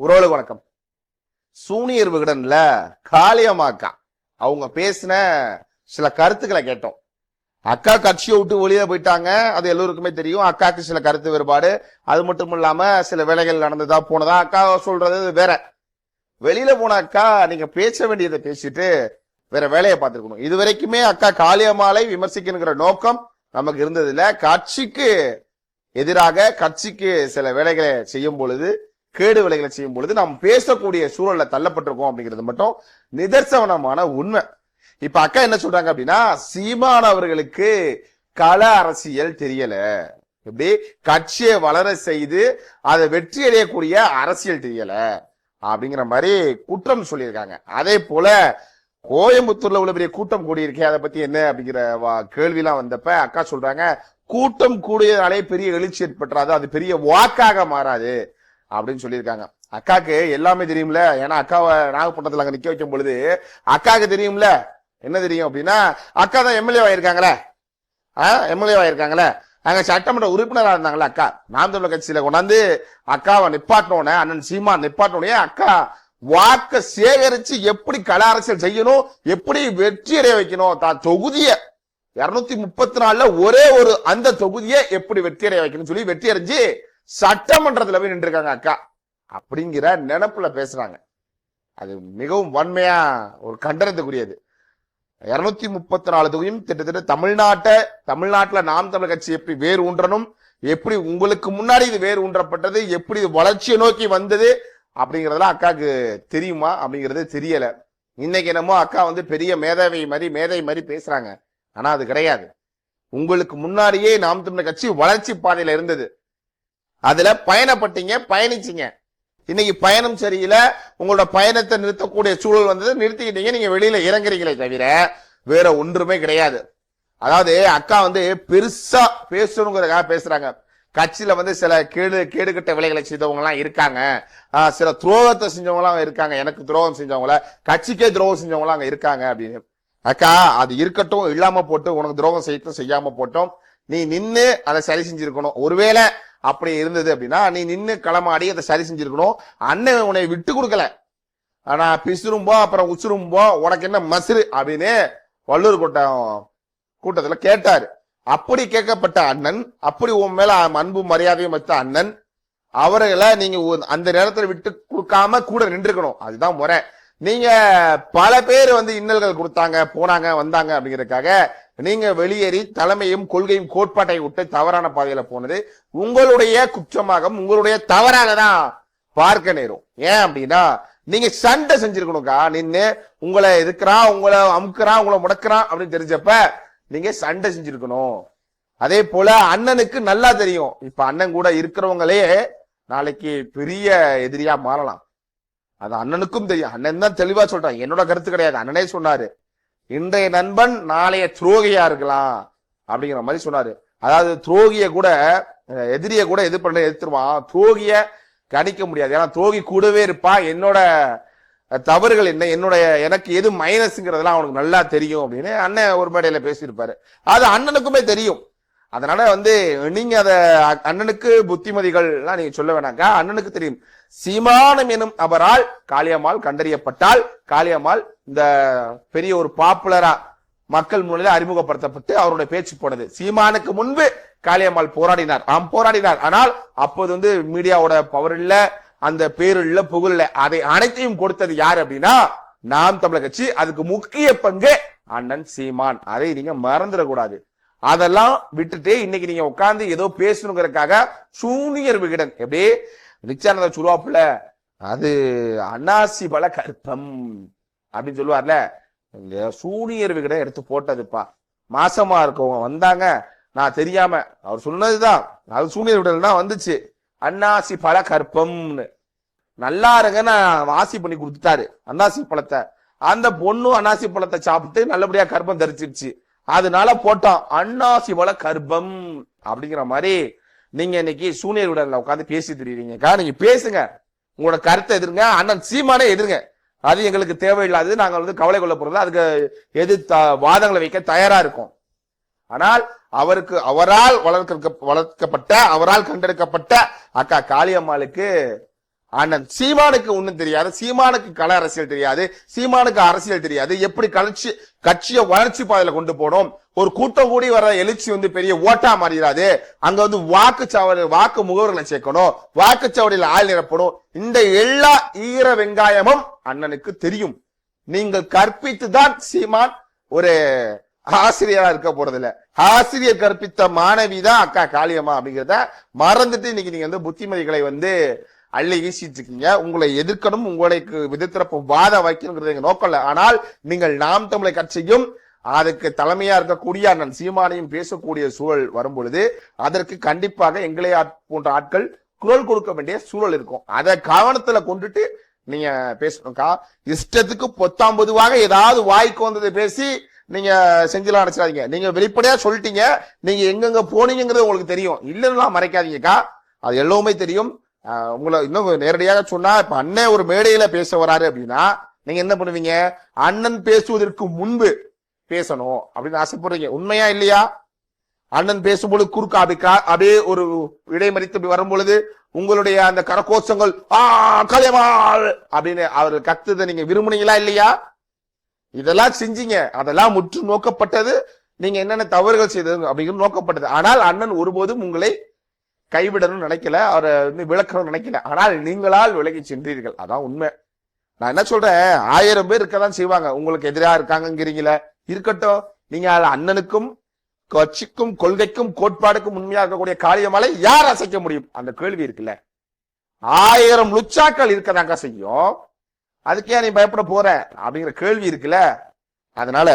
உறவுகளுக்கு வணக்கம். சூனியர் விகடன்ல காளியம்மாக்கா. அவங்க பேசின சில கருத்துக்களை கேட்டோம். அக்கா கட்சியை விட்டு வெளியே போயிட்டாங்க. அது எல்லோருக்குமே தெரியும். அக்காக்கு சில கருத்து வேறுபாடு. அது மட்டும் இல்லாம சில வேலைகள் நடந்ததா போனதா. அக்கா சொல்றது வேற. வெளியில போன அக்கா நீங்க பேச வேண்டியதை பேசிட்டு வேற வேலையை பார்த்துருக்கணும். இது வரைக்குமே அக்கா காளியம்மாளை விமர்சிக்கணுங்கிற நோக்கம் நமக்கு இருந்தது இல்ல கட்சிக்கு எதிராக கட்சிக்கு சில வேலைகளை செய்யும் பொழுது கேடு விலைகளை செய்யும் பொழுது நாம் பேசக்கூடிய சூழல்ல தள்ளப்பட்டிருக்கோம் அப்படிங்கிறது மட்டும் நிதர்சனமான உண்மை. இப்ப அக்கா என்ன சொல்றாங்க அப்படின்னா சீமான் அவர்களுக்கு கள அரசியல் தெரியல. எப்படி? கட்சியை வளர செய்து அதை வெற்றி அடையக்கூடிய அரசியல் தெரியல அப்படிங்கிற மாதிரி குற்றம் சொல்லியிருக்காங்க. அதே போல கோயம்புத்தூர்ல உள்ள பெரிய கூட்டம் கூடியிருக்கே அதை பத்தி என்ன அப்படிங்கிற வா- கேள்விலாம் வந்தப்ப அக்கா சொல்றாங்க கூட்டம் கூடியதாலே பெரிய எழுச்சி ஏற்பட்டுறாது அது பெரிய வாக்காக மாறாது. அப்படின்னு சொல்லியிருக்காங்க. அக்காக்கு எல்லாமே தெரியும்ல? ஏன்னா அக்காவை நாகப்பட்டினத்தில் அங்கே நிற்க வைக்கும் பொழுது அக்காவுக்கு தெரியும்ல? என்ன தெரியும் அப்படின்னா அக்கா தான் எம்எல்ஏ ஆயிருக்காங்களே எம்எல்ஏ ஆயிருக்காங்களே அங்கே சட்டமன்ற உறுப்பினராக இருந்தாங்களே அக்கா. நாம் தமிழர் கட்சியில் கொண்டாந்து அக்காவை நிப்பாட்டினோடனே அண்ணன் சீமா நிப்பாட்டினோடனே அக்கா வாக்க சேகரித்து எப்படி கல அரசியல் செய்யணும் எப்படி வெற்றி அடைய வைக்கணும் தான் தொகுதியை இருநூத்தி முப்பத்தி நாலுல ஒரே ஒரு அந்த தொகுதியை எப்படி வெற்றி அடைய வைக்கணும்னு சொல்லி வெற்றி அடைஞ்சு சட்டமன்றத்தில் போய் நின்றுருக்காங்க அக்கா. அப்படிங்கிற நினைப்புல பேசுறாங்க. அது மிகவும் வன்மையா ஒரு கண்டனத்துக்குரியது. இருநூத்தி முப்பத்தி நாலு தொகுதியும் கிட்டத்தட்ட தமிழ்நாட்டை தமிழ்நாட்டில் நாம் தமிழ் கட்சி எப்படி வேறு ஊன்றணும் எப்படி உங்களுக்கு முன்னாடி இது வேறு ஊன்றப்பட்டது எப்படி இது வளர்ச்சியை நோக்கி வந்தது அப்படிங்கிறதெல்லாம் அக்காவுக்கு தெரியுமா அப்படிங்கிறது தெரியல. இன்னைக்கு என்னமோ அக்கா வந்து பெரிய மேதாவி மாதிரி மேதை மாதிரி பேசுறாங்க. ஆனா அது கிடையாது. உங்களுக்கு முன்னாடியே நாம் தமிழர் கட்சி வளர்ச்சி பாதையில இருந்தது. அதுல பயணப்பட்டீங்க பயணிச்சீங்க. இன்னைக்கு பயணம் சரியில்லை உங்களோட பயணத்தை நிறுத்தக்கூடிய சூழல் வந்தது நிறுத்திக்கிட்டீங்க நீங்க வெளியில இறங்குறீங்களே தவிர வேற ஒன்றுமே கிடையாது. அதாவது அக்கா வந்து பெருசா பேசணுங்கிறதுக்காக பேசுறாங்க. கட்சியில வந்து சில கேடு கேடுகட்ட விலைகளை செய்தவங்க எல்லாம் இருக்காங்க சில துரோகத்தை செஞ்சவங்க எல்லாம் இருக்காங்க. எனக்கு துரோகம் செஞ்சவங்கள கட்சிக்கே துரோகம் செஞ்சவங்க எல்லாம் அங்க இருக்காங்க அப்படின்னு. அக்கா அது இருக்கட்டும் இல்லாம போட்டு உனக்கு துரோகம் செய்யட்டும் செய்யாம போட்டோம். நீ நின்று அதை சரி செஞ்சிருக்கணும். ஒருவேளை அப்படி இருந்தது அப்படின்னா நீ நின்று களமாடி அதை சரி செஞ்சிருக்கணும். அண்ணன் உன்னை விட்டு கொடுக்கல. ஆனா பிசுரும்போ அப்புறம் உசுரும்போ உனக்கு என்ன மசுரு அப்படின்னு வள்ளூர் கூட்டம் கூட்டத்துல கேட்டாரு. அப்படி கேட்கப்பட்ட அண்ணன் அப்படி உன் மேல அன்பு மரியாதையும் வச்ச அண்ணன் அவர்களை நீங்க அந்த நேரத்துல விட்டு கொடுக்காம கூட நின்றுக்கணும். அதுதான் முறை. நீங்க பல பேர் வந்து இன்னல்கள் கொடுத்தாங்க போனாங்க வந்தாங்க அப்படிங்கறதுக்காக நீங்க வெளியேறி தலைமையும் கொள்கையும் கோட்பாட்டை விட்டு தவறான பாதையில போனது உங்களுடைய குற்றமாக உங்களுடைய தவறாக தான் பார்க்க நேரும். ஏன் அப்படின்னா நீங்க சண்டை செஞ்சிருக்கணும்க்கா. நின்று உங்களை எதுக்குறான் உங்களை அமுக்குறான் உங்களை முடக்குறான் அப்படின்னு தெரிஞ்சப்ப நீங்க சண்டை செஞ்சிருக்கணும். அதே போல அண்ணனுக்கு நல்லா தெரியும். இப்ப அண்ணன் கூட இருக்கிறவங்களே நாளைக்கு பெரிய எதிரியா மாறலாம். அது அண்ணனுக்கும் தெரியும். அண்ணன் தான் தெளிவா சொல்றான். என்னோட கருத்து கிடையாது. அண்ணனே சொன்னாரு. இன்றைய நண்பன் நாளைய துரோகியா இருக்கலாம் அப்படிங்கிற மாதிரி சொன்னாரு. அதாவது துரோகிய கூட எதிரிய கூட எது பண்ண எதிர்த்துருவான். துரோகிய கணிக்க முடியாது. ஏன்னா துரோகி கூடவே இருப்பா. என்னோட தவறுகள் என்ன? என்னுடைய எனக்கு எது மைனஸ்ங்கிறதெல்லாம் அவனுக்கு நல்லா தெரியும் அப்படின்னு அண்ணன் ஒரு மேடையில பேசியிருப்பாரு. அது அண்ணனுக்குமே தெரியும். அதனால வந்து நீங்க அத அண்ணனுக்கு புத்திமதிகள்லாம் நீங்க சொல்ல வேணாக்கா அண்ணனுக்கு தெரியும். சீமானம் எனும் அவரால் காளியம்மாள் கண்டறியப்பட்டால் காளியம்மாள் இந்த பெரிய ஒரு பாப்புலரா மக்கள் முன்னிலை அறிமுகப்படுத்தப்பட்டு அவருடைய பேச்சு போனது. சீமானுக்கு முன்பு காளியம்மாள் போராடினார். ஆம் போராடினார். ஆனால் அப்போது வந்து மீடியாவோட பவர் இல்ல அந்த பேர் இல்ல புகழ் இல்ல. அதை அனைத்தையும் கொடுத்தது யார் அப்படின்னா நாம் தமிழக கட்சி. அதுக்கு முக்கிய பங்கு அண்ணன் சீமான். அதை நீங்க மறந்துடக்கூடாது. அதெல்லாம் விட்டுட்டு இன்னைக்கு நீங்க உட்கார்ந்து ஏதோ பேசணுங்கிறதுக்காக சூனியர் விகடன். எப்படி? நிச்சயானந்த சொல்லுவாப்புல அது அன்னாசி பல கற்பம் அப்படின்னு சொல்லுவார்ல. சூனியர் விகடன் எடுத்து போட்டதுப்பா. மாசமா இருக்கவங்க வந்தாங்க. நான் தெரியாம அவர் சொன்னதுதான். அது சூனியர் விகடன் வந்துச்சு. அன்னாசி பல கற்பம்னு நல்லா இருங்கன்னு நான் வாசி பண்ணி கொடுத்துட்டாரு. அன்னாசி பழத்தை. அந்த பொண்ணும் அன்னாசி பழத்தை சாப்பிட்டு நல்லபடியா கர்ப்பம் தரிச்சிருச்சு. அதனால போட்டோம் அன்னாசி பல கர்ப்பம் அப்படிங்கிற மாதிரி நீங்க இன்னைக்கு சூனியர் உடல்ல உட்காந்து பேசி தெரியுறீங்கக்கா நீங்க பேசுங்க. உங்களோட கருத்தை எதிருங்க. அண்ணன் சீமானே எதிருங்க. அது எங்களுக்கு தேவையில்லாதது. நாங்கள் வந்து கவலை கொள்ள போறது அதுக்கு எது வாதங்களை வைக்க தயாரா இருக்கும். ஆனால் அவருக்கு அவரால் வளர்க்க வளர்க்கப்பட்ட அவரால் கண்டெடுக்கப்பட்ட அக்கா காளியம்மாளுக்கு அண்ணன் சீமானுக்கு ஒன்றும் தெரியாது. சீமானுக்கு கள அரசியல் தெரியாது. சீமானுக்கு அரசியல் தெரியாது. எப்படி கட்சி கட்சியை வளர்ச்சி பாதையில கொண்டு போனோம்? ஒரு கூட்டம் கூடி வர எழுச்சி வந்து பெரிய ஓட்டா மாறிடாது. அங்க வந்து வாக்குச்சாவடி வாக்கு முகவர்களை சேர்க்கணும். வாக்குச்சாவடியில் ஆள் நிரப்பணும். இந்த எல்லா ஈர வெங்காயமும் அண்ணனுக்கு தெரியும். நீங்கள் கற்பித்து தான் சீமான் ஒரு ஆசிரியரா இருக்க போறதில்ல. ஆசிரியர் கற்பித்த மாணவி தான் அக்கா காளியம்மா அப்படிங்கிறத மறந்துட்டு இன்னைக்கு நீங்க வந்து புத்திமதிகளை வந்து அள்ளி வீசிட்டு இருக்கீங்க. உங்களை எதிர்க்கணும் உங்களுக்கு விதித்திறப்பு வாத வைக்கணுங்கிறது எங்க நோக்கம் இல்லை. ஆனால் நீங்கள் நாம் தமிழை கட்சியும் அதுக்கு தலைமையா இருக்கக்கூடிய அண்ணன் சீமானையும் பேசக்கூடிய சூழல் வரும் பொழுது அதற்கு கண்டிப்பாக எங்களை ஆட்- போன்ற ஆட்கள் குரல் கொடுக்க வேண்டிய சூழல் இருக்கும். அதை கவனத்துல கொண்டுட்டு நீங்க பேசணும்க்கா இஷ்டத்துக்கு பொத்தாம் பொதுவாக ஏதாவது வாய்க்கு வந்ததை பேசி நீங்க செஞ்சலாம் நினைச்சாதீங்க நீங்க வெளிப்படையா சொல்லிட்டீங்க. நீங்க எங்கெங்க போனீங்கிறது உங்களுக்கு தெரியும். இல்லைன்னா மறைக்காதீங்கக்கா அது எல்லாமே தெரியும். உங்களை இன்னும் நேரடியாக சொன்னா இப்ப அண்ணன் ஒரு மேடையில பேச வராரு அப்படின்னா நீங்க என்ன பண்ணுவீங்க? அண்ணன் பேசுவதற்கு முன்பு பேசணும் அப்படின்னு ஆசைப்படுறீங்க. உண்மையா இல்லையா? அண்ணன் பேசும்பொழுது குறுக்க அப்படி அப்படியே ஒரு இடைமறித்து வரும் பொழுது உங்களுடைய அந்த கரகோஷங்கள் ஆ கலைமாள் அப்படின்னு அவர் கத்துதை நீங்க விரும்புனீங்களா இல்லையா? இதெல்லாம் செஞ்சீங்க. அதெல்லாம் முற்று நோக்கப்பட்டது. நீங்க என்னென்ன தவறுகள் செய்தது அப்படிங்கிறது நோக்கப்பட்டது. ஆனால் அண்ணன் ஒருபோதும் உங்களை கைவிடணும்னு நினைக்கல அவரை வந்து விளக்கணும்னு நினைக்கல. ஆனால் நீங்களால் விலகி சென்றீர்கள். அதான் உண்மை. நான் என்ன சொல்றேன்? ஆயிரம் பேர் இருக்கதான் செய்வாங்க. உங்களுக்கு எதிராக இருக்காங்கிறீங்களே இருக்கட்டும். நீங்க அது அண்ணனுக்கும் கட்சிக்கும் கொள்கைக்கும் கோட்பாடுக்கும் உண்மையா இருக்கக்கூடிய காளியமலை யார் அசைக்க முடியும்? அந்த கேள்வி இருக்குல்ல. ஆயிரம் லுச்சாக்கள் இருக்கதாங்க செய்யும். அதுக்கே நீ பயப்பட போற அப்படிங்கிற கேள்வி இருக்குல்ல. அதனால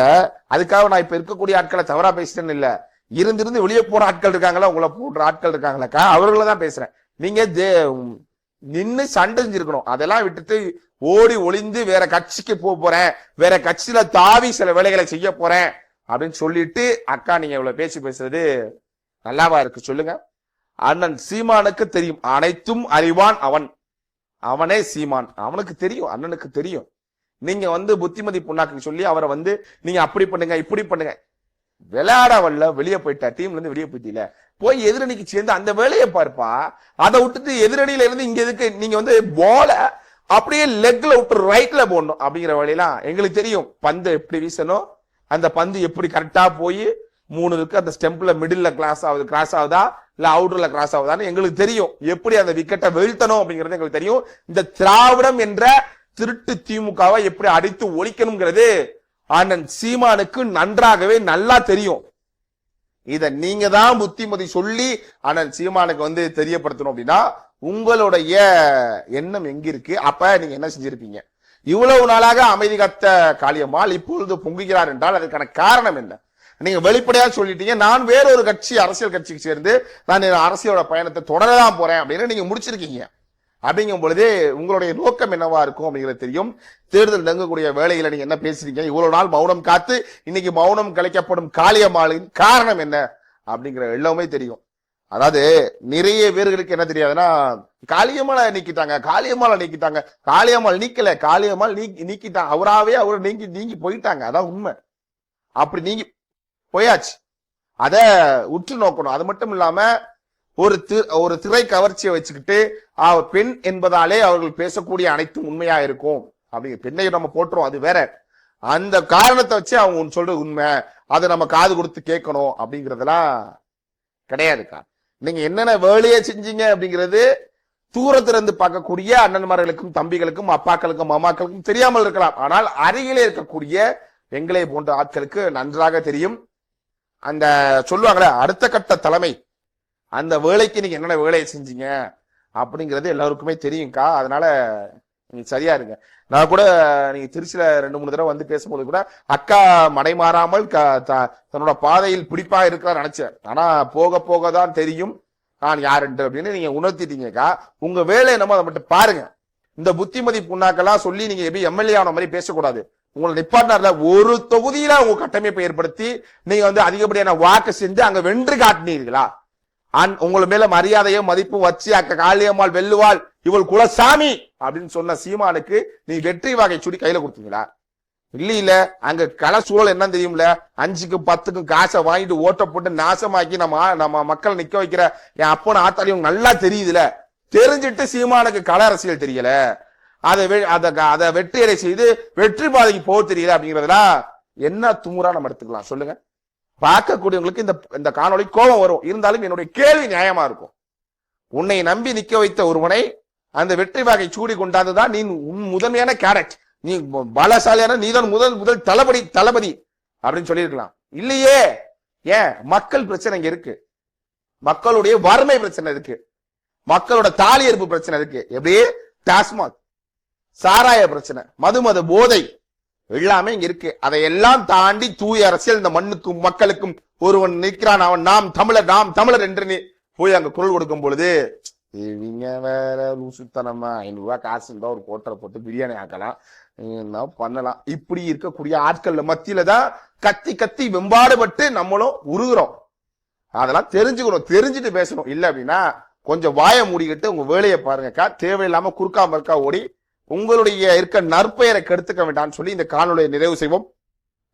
அதுக்காக நான் இப்ப இருக்கக்கூடிய ஆட்களை தவறா பேசிட்டேன்னு இல்ல. இருந்திருந்து வெளியே போற ஆட்கள் இருக்காங்களா? உங்களை போடுற ஆட்கள் இருக்காங்களாக்கா அவர்கள தான் பேசுறேன். நீங்க தே- சண்டை செஞ்சிருக்கணும். அதெல்லாம் விட்டுட்டு ஓடி ஒளிந்து வேற கட்சிக்கு போக போறேன். வேற கட்சியில தாவி சில வேலைகளை செய்ய போறேன். அப்படின்னு சொல்லிட்டு அக்கா நீங்க இவ்வளவு பேசி பேசுறது நல்லாவா இருக்கு? சொல்லுங்க. அண்ணன் சீமானுக்கு தெரியும். அனைத்தும் அறிவான் அவன். அவனே சீமான். அவனுக்கு தெரியும். அண்ணனுக்கு தெரியும். நீங்க வந்து புத்திமதி புண்ணாக்கு சொல்லி அவரை வந்து நீங்க அப்படி பண்ணுங்க இப்படி பண்ணுங்க. விளையாட வரல வெளியே போயிட்டா டீம்ல இருந்து வெளியே போயிட்டீல. போய் எதிரணிக்கு சேர்ந்து அந்த வேலையை பார்ப்பா. அதை விட்டுட்டு எதிரணியில இருந்து இங்க எதுக்கு நீங்க வந்து போல அப்படியே லெக்ல விட்டு ரைட்ல போடணும் அப்படிங்கிற வழியெல்லாம் எங்களுக்கு தெரியும். பந்து எப்படி வீசணும் அந்த பந்து எப்படி கரெக்டா போய் மூணு இருக்கு அந்த ஸ்டெம்ப்ல மிடில் கிளாஸ் ஆகுது கிராஸ் ஆகுதா இல்ல அவுட்டர்ல கிராஸ் ஆகுதான்னு எங்களுக்கு தெரியும். எப்படி அந்த விக்கெட்டை வீழ்த்தணும் அப்படிங்கிறது எங்களுக்கு தெரியும். இந்த திராவிடம் என்ற திருட்டு திமுகவை எப்படி அடித்து ஒழிக்கணுங்கிறது அண்ணன் சீமானுக்கு நன்றாகவே நல்லா தெரியும். இத நீங்க தான் புத்திமதி சொல்லி அண்ணன் சீமானுக்கு வந்து தெரியப்படுத்தணும் அப்படின்னா உங்களுடைய எண்ணம் எங்க இருக்கு அப்ப நீங்க என்ன செஞ்சிருப்பீங்க? இவ்வளவு நாளாக அமைதி காத்த காளியம்மாள் இப்பொழுது பொங்குகிறார் என்றால் அதற்கான காரணம் என்ன? நீங்க வெளிப்படையா சொல்லிட்டீங்க நான் வேறொரு கட்சி அரசியல் கட்சிக்கு சேர்ந்து நான் அரசியலோட பயணத்தை தொடரதான் போறேன் அப்படின்னு நீங்க முடிச்சிருக்கீங்க. அப்படிங்கும் பொழுது உங்களுடைய நோக்கம் என்னவா இருக்கும் அப்படிங்கிறது தெரியும். தேர்தல் நெருங்கக்கூடிய வேலையில நீங்க என்ன பேசுறீங்க? இவ்வளவு நாள் மௌனம் காத்து இன்னைக்கு மௌனம் கலைக்கப்படும் காளியம்மாளின் காரணம் என்ன? அப்படிங்கிற எல்லாமே தெரியும். அதாவது நிறைய பேர்களுக்கு என்ன தெரியாதுன்னா காளியம்மாளை நீக்கிட்டாங்க காளியம்மாளை நீக்கிட்டாங்க. காளியம்மாள் நீக்கல காளியம்மாள் நீக்கி நீக்கிட்டாங்க. அவராவே அவரை நீங்கி நீங்கி போயிட்டாங்க. அதான் உண்மை. அப்படி நீங்கி போயாச்சு. அத உற்று நோக்கணும். அது மட்டும் இல்லாம ஒரு ஒரு திரை கவர்ச்சியை வச்சுக்கிட்டு அவ பெண் என்பதாலே அவர்கள் பேசக்கூடிய அனைத்தும் உண்மையா இருக்கும். அப்படிங்கிற பெண்ணை நம்ம போட்டுரும் அது வேற. அந்த காரணத்தை வச்சு அவங்க ஒன்று சொல்றது உண்மை. அதை நம்ம காது கொடுத்து கேட்கணும் அப்படிங்கறதெல்லாம் கிடையாதுக்கா நீங்க என்னென்ன வேலையை செஞ்சீங்க அப்படிங்கிறது தூரத்திலிருந்து பார்க்கக்கூடிய அண்ணன்மார்களுக்கும் தம்பிகளுக்கும் அப்பாக்களுக்கும் அம்மாக்களுக்கும் தெரியாமல் இருக்கலாம். ஆனால் அருகிலே இருக்கக்கூடிய எங்களை போன்ற ஆட்களுக்கு நன்றாக தெரியும். அந்த சொல்லுவாங்களே அடுத்த கட்ட தலைமை. அந்த வேலைக்கு நீங்க என்னென்ன வேலையை செஞ்சீங்க அப்படிங்கிறது எல்லாருக்குமே தெரியும்க்கா. அதனால நீங்க சரியா இருங்க. நான் கூட நீங்க திருச்சியில ரெண்டு மூணு தடவை வந்து பேசும்போது கூட அக்கா மடைமாறாமல் க- த- தன்னோட பாதையில் பிடிப்பா இருக்கிறா நினைச்சேன். ஆனா போக போக தான் தெரியும் நான் யாருன்ட்டு அப்படின்னு நீங்க உணர்த்திட்டீங்கக்கா. உங்க வேலை என்னமோ அதை மட்டும் பாருங்க. இந்த புத்திமதி புண்ணாக்கெல்லாம் சொல்லி நீங்க எப்படி எம்எல்ஏ ஆன மாதிரி பேசக்கூடாது. உங்களை நிப்பாட்டினார்ல ஒரு தொகுதியில உங்க கட்டமைப்பை ஏற்படுத்தி நீங்க வந்து அதிகப்படியான வாக்கு செஞ்சு அங்க வென்று காட்டினீர்களா? அன் உங்களை மேல மரியாதையும் மதிப்பும் வச்சு அக்க காளியம்மாள் வெல்லுவாள் இவள் குலசாமி அப்படின்னு சொன்ன சீமானுக்கு நீ வெற்றி வகை சுடி கையில கொடுத்தீங்களா? இல்ல இல்ல அங்க கள சூழல் என்ன தெரியும்ல? அஞ்சுக்கும் பத்துக்கும் காசை வாங்கிட்டு ஓட்ட போட்டு நாசமாக்கி நம்ம நம்ம மக்களை நிக்க வைக்கிற என் அப்பன ஆத்தாலையும் நல்லா தெரியுதுல. தெரிஞ்சிட்டு சீமானுக்கு கள அரசியல் தெரியல. அதை அதை அதை வெற்றியடை செய்து வெற்றி பாதைக்கு போக தெரியல அப்படிங்கறதுலாம் என்ன துமுறா நம்ம எடுத்துக்கலாம்? சொல்லுங்க. பார்க்கக்கூடியவங்களுக்கு இந்த இந்த காணொளி கோபம் வரும். இருந்தாலும் என்னுடைய கேள்வி நியாயமா இருக்கும். உன்னை நம்பி நிக்க வைத்த ஒருவனை அந்த வெற்றி வாகை சூடி கொண்டாந்துதான் நீ உன் முதன்மையான கேரட். நீ பலசாலியான நீதான் முதல் முதல் தளபதி தளபதி அப்படின்னு சொல்லியிருக்கலாம். இல்லையே. ஏன்? மக்கள் பிரச்சனை இங்க இருக்கு. மக்களுடைய வறுமை பிரச்சனை இருக்கு. மக்களோட தாலி எறுப்பு பிரச்சனை இருக்கு. எப்படி? டாஸ்மாக் சாராய பிரச்சனை. மதுமத போதை. எல்லாமே இங்க இருக்கு. அதையெல்லாம் தாண்டி தூய அரசியல் இந்த மண்ணுக்கும் மக்களுக்கும் ஒருவன் நிற்கிறான். அவன் நாம் தமிழர் நாம் தமிழர் என்று நீ போய் அங்க குரல் கொடுக்கும் பொழுது இவங்க வேற லூசுத்தனமா. ஐநூறு ரூபாய் காசு இருந்தா ஒரு கோட்டரை போட்டு பிரியாணி ஆக்கலாம். என்ன பண்ணலாம்? இப்படி இருக்கக்கூடிய ஆட்கள்ல மத்தியில தான் கத்தி கத்தி வெம்பாடுபட்டு நம்மளும் உருகுறோம். அதெல்லாம் தெரிஞ்சுக்கணும். தெரிஞ்சுட்டு பேசணும். இல்ல அப்படின்னா கொஞ்சம் வாயை மூடிக்கிட்டு உங்க வேலையை பாருங்கக்கா. தேவையில்லாம குறுக்கா மறுக்கா ஓடி உங்களுடைய இருக்க நற்பெயரை கெடுத்துக்க வேண்டாம்னு சொல்லி இந்த காணொலியை நிறைவு செய்வோம்.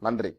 நன்றி.